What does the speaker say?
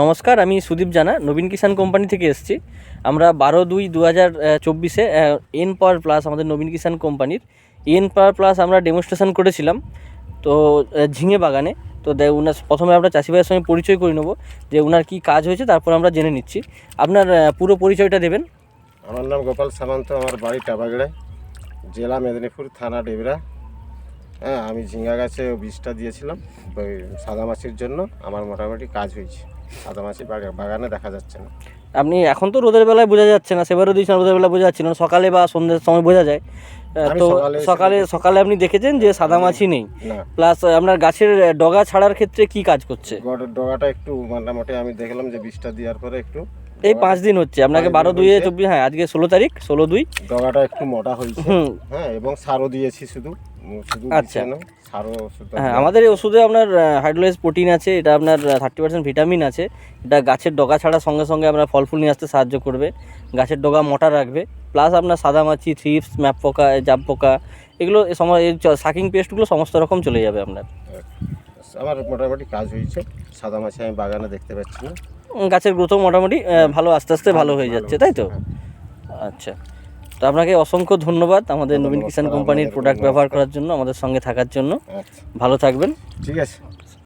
নমস্কার, আমি সুদীপ জানা, নবীন কিষাণ কোম্পানি থেকে এসেছি। আমরা বারো দুই দু হাজার চব্বিশে এন পাওয়ার প্লাস আমাদের নবীন কিষাণ কোম্পানির। এন পাওয়ার প্লাস আমরা ডেমনস্ট্রেশন করেছিলাম, তো ঝিঙে বাগানে। তো দে, উনার, প্রথমে আমরা চাষি ভাইয়ের সঙ্গে পরিচয় করে নেব, যে ওনার কী কাজ হয়েছে, তারপর আমরা জেনে নিচ্ছি। আপনার পুরো পরিচয়টা দেবেন। আমার নাম গোপাল সামন্ত, আমার বাড়ি টাবাগড়ায় জেলা মেদিনীপুর, থানা ডেবরা। হ্যাঁ আমি ঝিঙ্গা গাছে বীজটা দিয়েছিলাম, ওই সাদা মাছির জন্য, আমার মোটামুটি কাজ হয়েছে। বাগানে দেখা যাচ্ছে না। আপনি এখন তো রোদের বেলায় বোঝা যাচ্ছে না, সেবারও দিয়েছেন রোদের বেলায় বোঝা যাচ্ছে না, সকালে বা সন্ধ্যের সময় বোঝা যায়। তো সকালে সকালে আপনি দেখেছেন যে সাদা মাছি নেই। প্লাস আপনার গাছের ডগা ছাড়ার ক্ষেত্রে কি কাজ করছে? ডগাটা একটু মোটামুটি আমি দেখলাম যে বীজটা দেওয়ার পরে একটু এই পাঁচ দিন হচ্ছে। আপনাকে বারো দুই। চব্বিশ হ্যাঁ আজকে ষোলো তারিখ ষোলো দুই। ডগাটা একটু মোটা হয়েছে। হ্যাঁ এবং সারও দিয়েছি শুধু। আচ্ছা। হ্যাঁ আমাদের এই ওষুধে আপনার হাইড্রোলাইজ প্রোটিন আছে এটা আপনার থার্টি পার্সেন্ট ভিটামিন আছে। এটা গাছের ডগা ছাড়ার সঙ্গে সঙ্গে আপনার ফল ফুল নিয়ে আসতে সাহায্য করবে। গাছের ডগা মোটা রাখবে। প্লাস আপনার সাদামাছি থ্রিপস ম্যাপ পোকা জাব পোকা এগুলো সাকিং পেস্টগুলো সমস্ত রকম চলে যাবে আপনার। আমার মোটামুটি কাজ হয়েছে। সাদা মাছি আমি বাগানে দেখতে পাচ্ছি না। গাছের গ্রোথও মোটামুটি ভালো আস্তে আস্তে ভালো হয়ে যাচ্ছে তাই তো? হ্যাঁ। আচ্ছা। তো আপনাকে অসংখ্য ধন্যবাদ আমাদের নবীন কিষাণ কোম্পানির প্রোডাক্ট ব্যবহার করার জন্য আমাদের সঙ্গে থাকার জন্য। আচ্ছা। ভালো থাকবেন। ঠিক আছে।